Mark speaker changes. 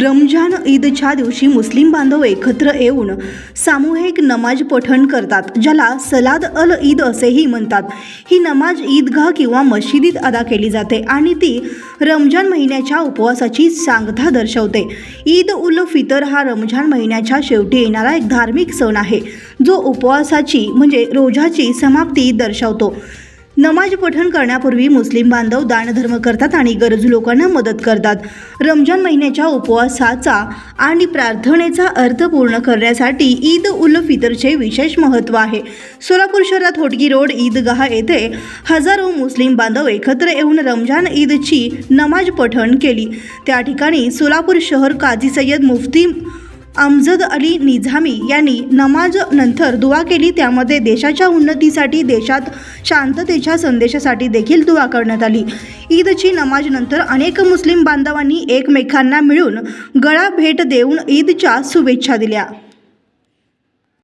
Speaker 1: रमजान ईदच्या दिवशी मुस्लिम बांधव एकत्र येऊन सामूहिक नमाज पठण करतात ज्याला सलाद अल ईद असेही म्हणतात. ही नमाज ईदगाह किंवा मशिदीत अदा केली जाते आणि ती रमजान महिन्याच्या उपवासाची सांगता दर्शवते. ईद उल फितर हा रमजान महिन्याच्या शेवटी येणारा एक धार्मिक सण आहे जो उपवासाची म्हणजे रोजाची समाप्ती दर्शवतो. नमाज पठण करण्यापूर्वी मुस्लिम बांधव दानधर्म करतात आणि गरजू लोकांना मदत करतात. रमजान महिन्याच्या उपवासाचा आणि प्रार्थनेचा अर्थ पूर्ण करण्यासाठी ईद उल फितरचे विशेष महत्त्व आहे. सोलापूर शहरात होटगी रोड ईदगाह येथे हजारो मुस्लिम बांधव एकत्र येऊन रमजान ईदची नमाज पठण केली. त्या ठिकाणी सोलापूर शहर काझी सय्यद मुफ्ती अमजद अली निझामी यांनी नमाज नंतर दुवा केली. त्यामध्ये देशाच्या उन्नतीसाठी देशात शांततेच्या संदेशासाठी देखील दुवा करण्यात आली. ईदची नमाज नंतर अनेक मुस्लिम बांधवांनी एकमेकांना मिळून गळा भेट देऊन ईदच्या शुभेच्छा दिल्या.